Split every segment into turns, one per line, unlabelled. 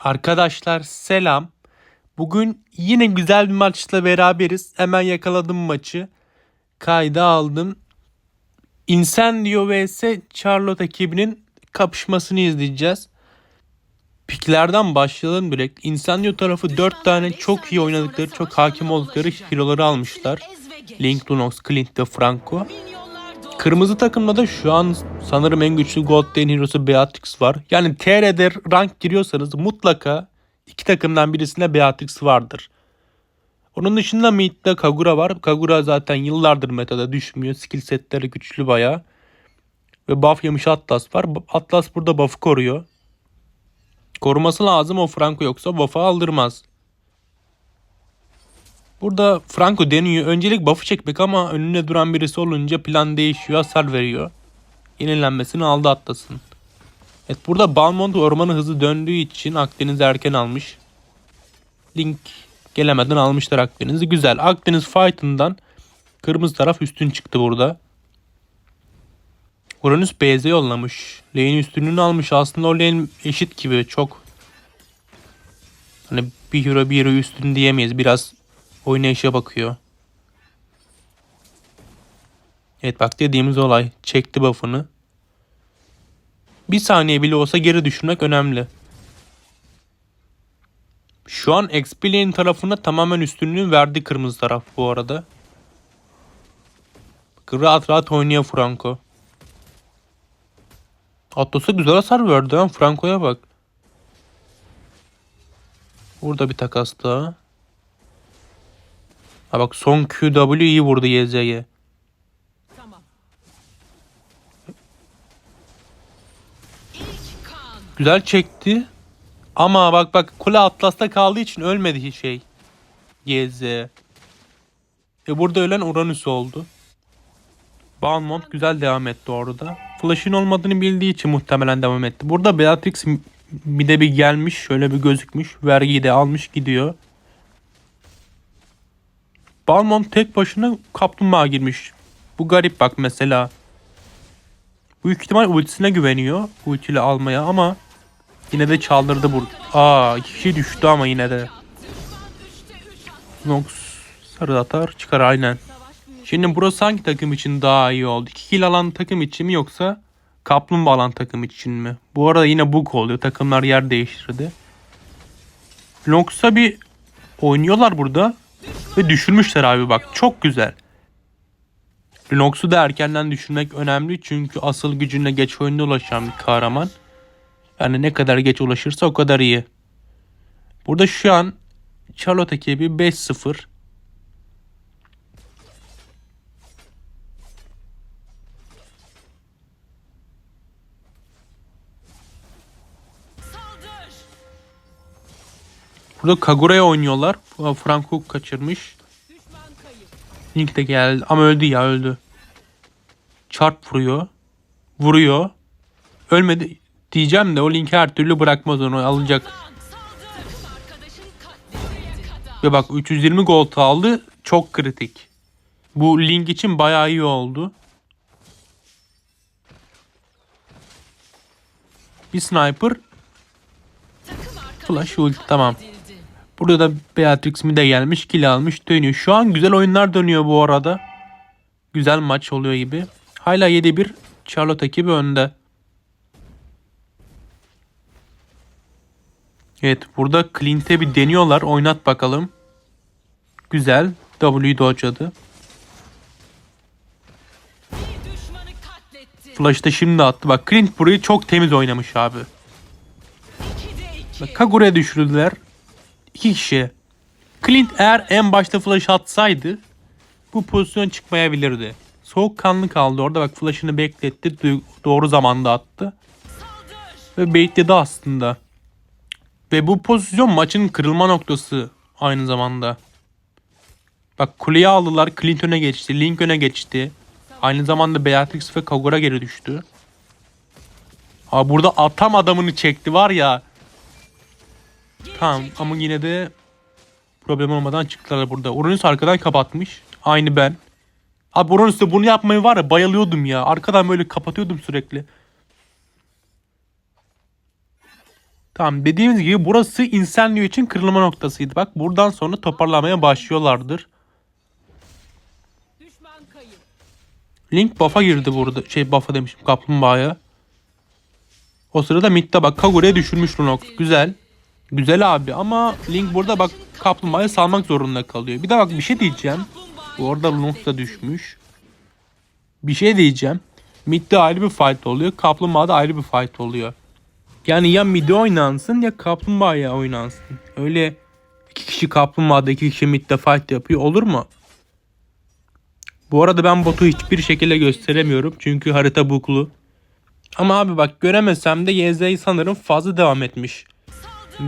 Arkadaşlar selam. Bugün yine güzel bir maçla beraberiz. Hemen yakaladım maçı. Kayda aldım. Incendio vs Charlotte ekibinin kapışmasını izleyeceğiz. Piklerden başlayalım direkt. Incendio tarafı 4 tane çok iyi oynadıkları, çok hakim oldukları hero'ları almışlar. Link, Lunox, Clint ve Franco. Kırmızı takımda da şu an sanırım en güçlü Gold Lane hero'su Beatrix var. Yani TR'de rank giriyorsanız mutlaka iki takımdan birisinde Beatrix vardır. Onun dışında mid'de Kagura var. Kagura zaten yıllardır metada düşmüyor. Skill setleri güçlü baya. Ve buff yemiş Atlas var. Atlas burada buff'ı koruyor. Koruması lazım o Franco yoksa buff'ı aldırmaz. Burada Franco deniyor. Öncelik buff'ı çekmek ama önünde duran birisi olunca plan değişiyor. Hasar veriyor. Yenilenmesini aldı Atlas'ın. Evet burada Balmont ormanı hızlı döndüğü için Akdeniz erken almış. Link gelemeden almışlar Akdeniz'i. Güzel. Akdeniz fight'ından kırmızı taraf üstün çıktı burada. Uranüs BZ yollamış. Lane üstünlüğünü almış. Aslında o lane eşit gibi çok. Hani bir hero bir hero üstün diyemeyiz. Biraz oynayışa bakıyor. Evet bak dediğimiz olay. Çekti buff'ını. Bir saniye bile olsa geri düşürmek önemli. Şu an XP lane tarafına tamamen üstünlüğü verdi kırmızı taraf bu arada. Rahat rahat oynuyor Franco. Atlas'a güzel hasar verdi. Franco'ya bak. Burada bir takas daha. Ha bak son QW iyi vurdu YZ'ye.
Tamam.
Güzel çekti. Ama bak bak kule Atlas'ta kaldığı için ölmedi hiç şey. YZ. E burada ölen Uranüs oldu. Balmont güzel devam etti orada. Flash'ın olmadığını bildiği için muhtemelen devam etti. Burada Beatrix bir de bir gelmiş. Şöyle bir gözükmüş. Vergiyi de almış gidiyor. Balmont tek başına kaplumbağa girmiş. Bu garip bak mesela. Büyük ihtimal ultisine güveniyor. Ultiyle almaya ama yine de çaldırdı burada. Aa iki kişi düştü ama yine de. Nox sarı atar çıkar aynen. Şimdi burası hangi takım için daha iyi oldu? 2 kill alan takım için mi yoksa kaplumbağa alan takım için mi? Bu arada yine bug oluyor. Takımlar yer değiştirdi. Nox'a bir oynuyorlar burada. Ve düşürmüşler abi bak. Çok güzel. Lunox'u da erkenden düşürmek önemli. Çünkü asıl gücüne geç oyunda ulaşan bir kahraman. Yani ne kadar geç ulaşırsa o kadar iyi. Burada şu an Charlotte ekibi 5-0. Burada Kagura'ya oynuyorlar. Franco kaçırmış. Link de geldi ama öldü ya öldü. Çarp vuruyor. Vuruyor. Ölmedi diyeceğim de o Link her türlü bırakmaz onu alacak. Ve bak 320 gold aldı. Çok kritik. Bu Link için bayağı iyi oldu. Bir sniper. Flash ulti tamam. Burada da Beatrix mi de gelmiş kill almış dönüyor. Şu an güzel oyunlar dönüyor bu arada. Güzel maç oluyor gibi. Hala 7-1 Charlotte ekibi önde. Evet burada Clint'e bir deniyorlar. Oynat bakalım. Güzel. W'yu dodge'ladı. Flash'ı da şimdi attı. Bak Clint burayı çok temiz oynamış abi. Kagura'ya düşürdüler. İki kişi. Clint eğer en başta flash atsaydı bu pozisyon çıkmayabilirdi. Soğukkanlı kaldı orada bak flash'ını bekletti. Doğru zamanda attı. Ve baitledi aslında. Ve bu pozisyon maçın kırılma noktası aynı zamanda. Bak kuleyi aldılar. Clint öne geçti. Link öne geçti. Aynı zamanda Beatrix ve Kagura geri düştü. Ha burada atam adamını çekti var ya. Tamam ama yine de problem olmadan çıktılar burada. Uranüs arkadan kapatmış. Aynı ben. Abi Uranüs'te bunu yapmayı var ya bayılıyordum ya. Arkadan böyle kapatıyordum sürekli. Tamam dediğimiz gibi burası Incendio için kırılma noktasıydı. Bak buradan sonra toparlamaya başlıyorlardır. Link buff'a girdi burada. Şey buff'a demişim kaplumbağaya. O sırada midde bak Kagure'ye düşürmüş Lunok. Güzel. Güzel abi ama Link burada bak kaplumbağayı salmak zorunda kalıyor. Bir de bak bir şey diyeceğim. Bu arada Lunok da düşmüş. Bir şey diyeceğim. Midde ayrı bir fight oluyor. Kaplumbağada ayrı bir fight oluyor. Yani ya midde oynansın ya kaplumbağaya oynansın. Öyle iki kişi kaplumbağada iki kişi midde fight yapıyor olur mu? Bu arada ben botu hiçbir şekilde gösteremiyorum. Çünkü harita buklu. Ama abi bak göremesem de YZ'yi sanırım fazla devam etmiş.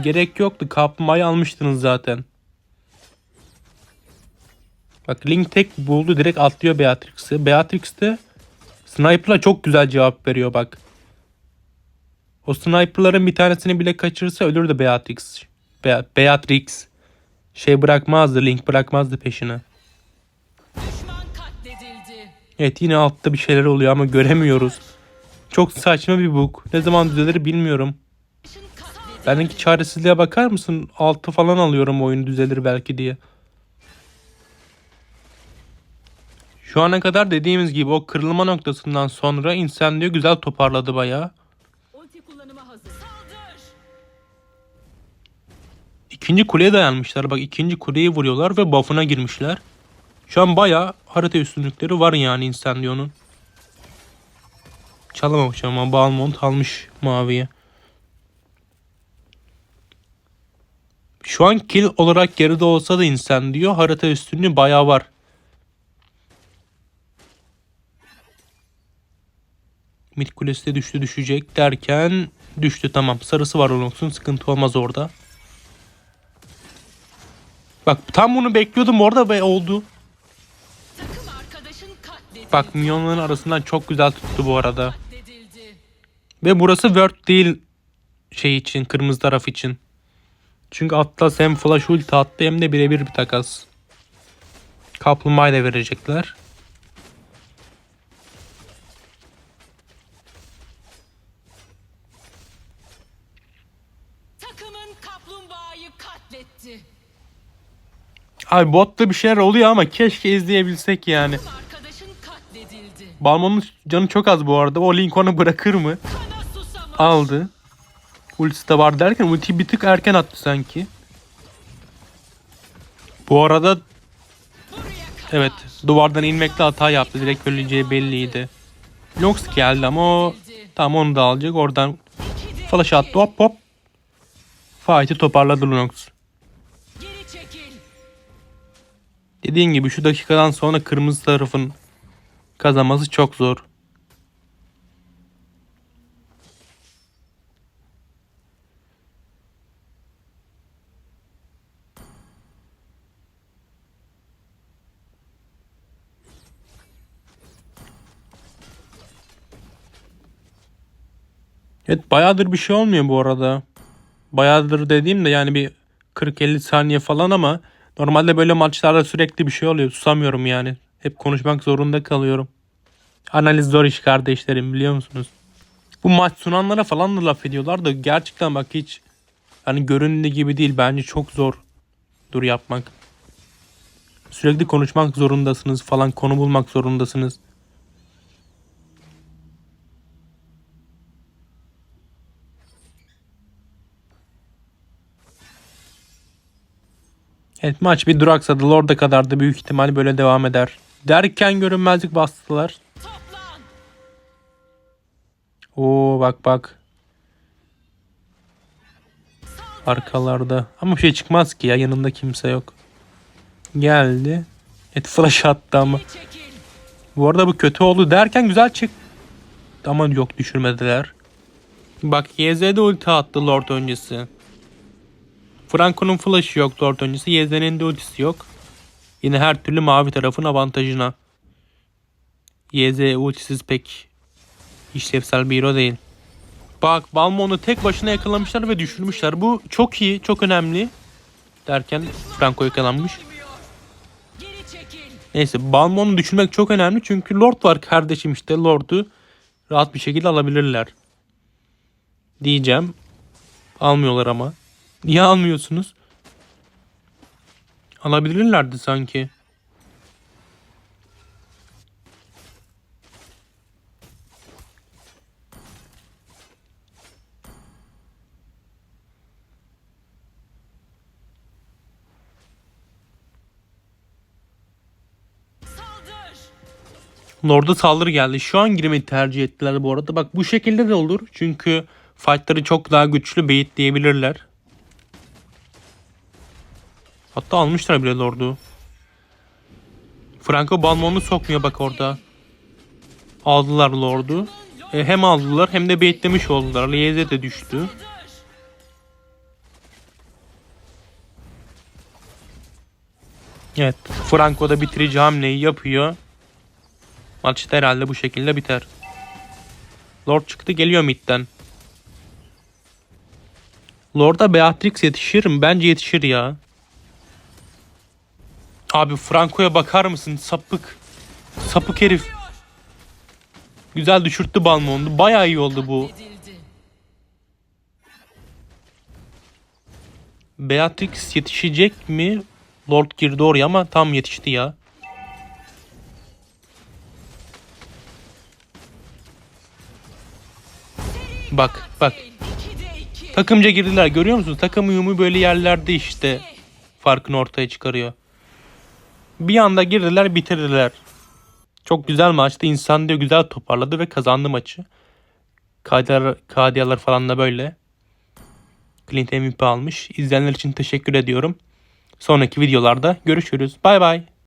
Gerek yoktu. Kaplumbağayı almıştınız zaten. Bak Link tek buldu direkt atlıyor Beatrix'i. Beatrix de Sniper'la çok güzel cevap veriyor bak. O sniper'ların bir tanesini bile kaçırırsa ölürdü Beatrix. Be- Beatrix. Şey bırakmazdı, Link bırakmazdı peşine. Evet yine altta bir şeyler oluyor ama göremiyoruz. Çok saçma bir bug. Ne zaman düzelir bilmiyorum. Benimki çaresizliğe bakar mısın? Altı falan alıyorum oyun düzelir belki diye. Şu ana kadar dediğimiz gibi o kırılma noktasından sonra Incendio güzel toparladı bayağı. İkinci kuleye dayanmışlar. Bak ikinci kuleyi vuruyorlar ve buff'ına girmişler. Şu an bayağı harita üstünlükleri var yani Incendio'nun. Çalamamış ama Balmont almış maviye. Şu an kill olarak geride olsa da Incendio harita üstünlüğü bayağı var. Mid kulesi de düştü düşecek derken düştü tamam. Sarısı var Olox'un sıkıntı olmaz orada. Bak tam bunu bekliyordum orada ve oldu. Bak minyonların arasından çok güzel tuttu bu arada. Ve burası word değil şey için kırmızı taraf için. Çünkü Atlas hem flash ulti attı hem de birebir bir takas. Kaplumbağayı da verecekler.
Takımın kaplumbağayı katletti.
Abi botta bir şeyler oluyor ama keşke izleyebilsek yani. Balmon'un canı çok az bu arada. O Link onu bırakır mı? Aldı. Ultisi de var derken ultiyi bir tık erken attı sanki. Bu arada. Evet duvardan inmekte hata yaptı. Direkt öleceği belliydi. Nox geldi ama o tam onu da alacak. Oradan flash attı hop hop. Fight'i toparladı Lunox. Dediğin gibi şu dakikadan sonra kırmızı tarafın kazanması çok zor. Evet bayağıdır bir şey olmuyor bu arada. Bayağıdır dediğim de yani bir 40-50 saniye falan ama normalde böyle maçlarda sürekli bir şey oluyor. Susamıyorum yani. Hep konuşmak zorunda kalıyorum. Analiz zor iş kardeşlerim biliyor musunuz? Bu maç sunanlara falan da laf ediyorlar da gerçekten bak hiç hani göründüğü gibi değil. Bence çok zor dur yapmak. Sürekli konuşmak zorundasınız falan konu bulmak zorundasınız. Evet maç bir duraksadı. Lord'a kadar da büyük ihtimal böyle devam eder. Derken görünmezlik bastılar. Oo bak bak. Arkalarda. Ama bir şey çıkmaz ki ya yanında kimse yok. Geldi. Et flash attı ama. Bu arada bu kötü oldu derken güzel çık. Ama yok düşürmediler. Bak YZ'de ulti attı Lord öncesi. Franco'nun flash'ı yok Lord öncesi. YZ'nin de ultisi yok. Yine her türlü mavi tarafın avantajına. YZ ultisiz pek işlevsel bir hero değil. Bak Balmon'u tek başına yakalamışlar ve düşürmüşler. Bu çok iyi, çok önemli. Derken Franco yakalanmış. Neyse Balmon'u düşürmek çok önemli çünkü Lord var kardeşim işte Lord'u rahat bir şekilde alabilirler. Diyeceğim. Almıyorlar ama. Niye almıyorsunuz? Alabilirlerdi sanki. Lord'a saldırı geldi. Şu an girmeyi tercih ettiler bu arada. Bak bu şekilde de olur. Çünkü fightları çok daha güçlü beyitleyebilirler. Hatta almışlar bile Lord'u. Franco Balmon'u sokmuyor bak orada. Aldılar Lord'u. E, hem aldılar hem de beyitlemiş oldular. Lieze de düştü. Evet. Franco da bitirici hamleyi yapıyor. Maç da herhalde bu şekilde biter. Lord çıktı geliyor midden. Lord'a Beatrix yetişir mi? Bence yetişir ya. Abi Franco'ya bakar mısın? Sapık. Sapık herif. Güzel düşürttü Balmon'u. Bayağı iyi oldu bu. Beatrix yetişecek mi? Lord girdi oraya ama tam yetişti ya. Bak bak.
2'de 2.
Takımca girdiler görüyor musunuz? Takım uyumu böyle yerlerde işte farkını ortaya çıkarıyor. Bir anda girdiler bitirdiler. Çok güzel maçtı. İnsan diyor güzel toparladı ve kazandı maçı. KD'ler, KD'ler falan da böyle. Clint MVP almış. İzleyenler için teşekkür ediyorum. Sonraki videolarda görüşürüz. Bay bay.